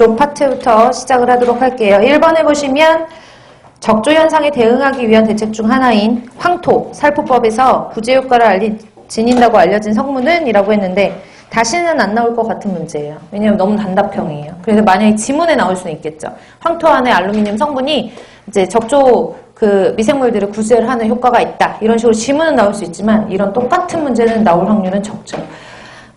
적조 파트부터 시작을 하도록 할게요. 1번에 보시면 적조 현상에 대응하기 위한 대책 중 하나인 황토, 살포법에서 구제 효과를 알리, 지닌다고 알려진 성분은? 이라고 했는데 다시는 안 나올 것 같은 문제예요. 왜냐면 너무 단답형이에요. 그래서 만약에 지문에 나올 수는 있겠죠. 황토 안에 알루미늄 성분이 이제 적조 그 미생물들을 구제를 하는 효과가 있다. 이런 식으로 지문은 나올 수 있지만 이런 똑같은 문제는 나올 확률은 적죠.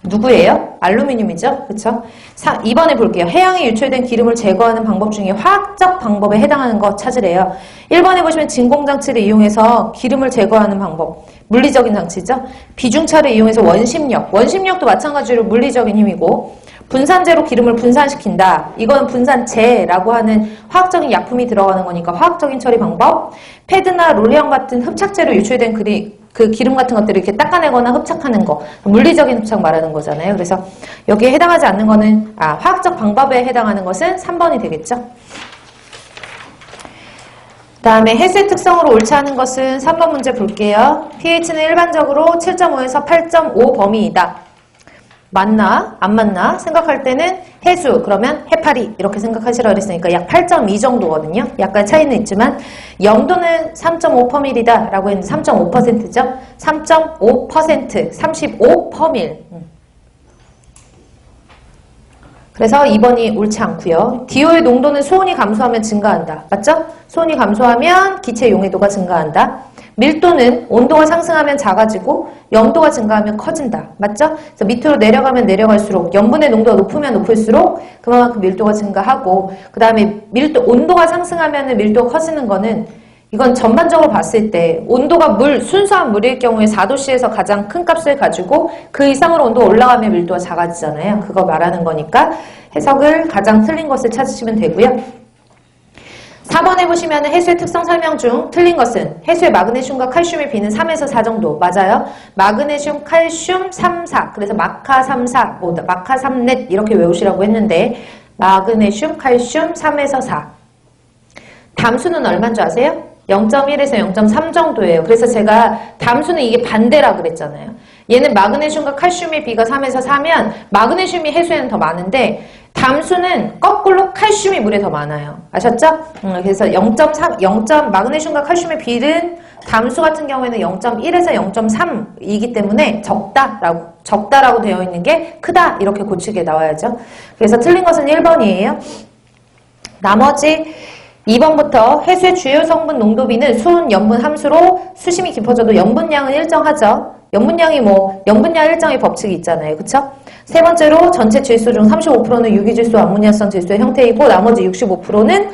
누구예요? 알루미늄이죠? 그쵸? 2번에 볼게요. 해양에 유출된 기름을 제거하는 방법 중에 화학적 방법에 해당하는 거 찾으래요. 1번에 보시면 진공장치를 이용해서 기름을 제거하는 방법. 물리적인 장치죠? 비중차를 이용해서 원심력. 원심력도 마찬가지로 물리적인 힘이고 분산제로 기름을 분산시킨다. 이거는 분산제라고 하는 화학적인 약품이 들어가는 거니까 화학적인 처리 방법. 패드나 롤리형 같은 흡착제로 유출된 그리, 그 기름 같은 것들을 이렇게 닦아내거나 흡착하는 거. 물리적인 흡착 말하는 거잖아요. 그래서 여기에 해당하지 않는 거는, 아, 화학적 방법에 해당하는 것은 3번이 되겠죠. 다음에 해수의 특성으로 옳지 않은 것은 3번 문제 볼게요. pH는 일반적으로 7.5에서 8.5 범위이다. 맞나? 안 맞나? 생각할 때는 해수, 그러면 해파리 이렇게 생각하시라 그랬으니까 약 8.2 정도거든요. 약간 차이는 있지만 영도는 3.5%이다 라고 했는데 3.5%죠. 3.5% 35%밀. 그래서 2번이 옳지 않고요. DO의 농도는 수온이 감소하면 증가한다. 맞죠? 수온이 감소하면 기체 용해도가 증가한다. 밀도는 온도가 상승하면 작아지고 염도가 증가하면 커진다. 맞죠? 그래서 밑으로 내려가면 내려갈수록 염분의 농도가 높으면 높을수록 그만큼 밀도가 증가하고 그 다음에 밀도 온도가 상승하면 밀도가 커지는 거는 이건 전반적으로 봤을 때 온도가 물 순수한 물일 경우에 4도씨에서 가장 큰 값을 가지고 그 이상으로 온도가 올라가면 밀도가 작아지잖아요. 그거 말하는 거니까 해석을 가장 틀린 것을 찾으시면 되고요. 4번에 보시면 해수의 특성 설명 중 틀린 것은 해수의 마그네슘과 칼슘의 비는 3에서 4 정도 맞아요. 마그네슘, 칼슘 3, 4 그래서 마카 3, 4 뭐, 마카 3 넷 이렇게 외우시라고 했는데 마그네슘, 칼슘 3에서 4 담수는 얼마인 줄 아세요? 0.1에서 0.3 정도예요. 그래서 제가 담수는 이게 반대라 그랬잖아요. 얘는 마그네슘과 칼슘의 비가 3에서 4면 마그네슘이 해수에는 더 많은데 담수는 거꾸로 칼슘이 물에 더 많아요. 아셨죠? 음, 그래서 0.3, 0. 마그네슘과 칼슘의 비는 담수 같은 경우에는 0.1에서 0.3이기 때문에 적다라고 적다라고 되어 있는 게 크다 이렇게 고치게 나와야죠. 그래서 틀린 것은 1번이에요. 나머지 2번부터 해수의 주요 성분 농도비는 수은 염분 함수로 수심이 깊어져도 염분량은 일정하죠. 염분량이 뭐 염분량 일정의 법칙이 있잖아요. 그쵸? 세 번째로 전체 질소 중 35%는 유기질소 암모니아성 질소의 형태이고 나머지 65%는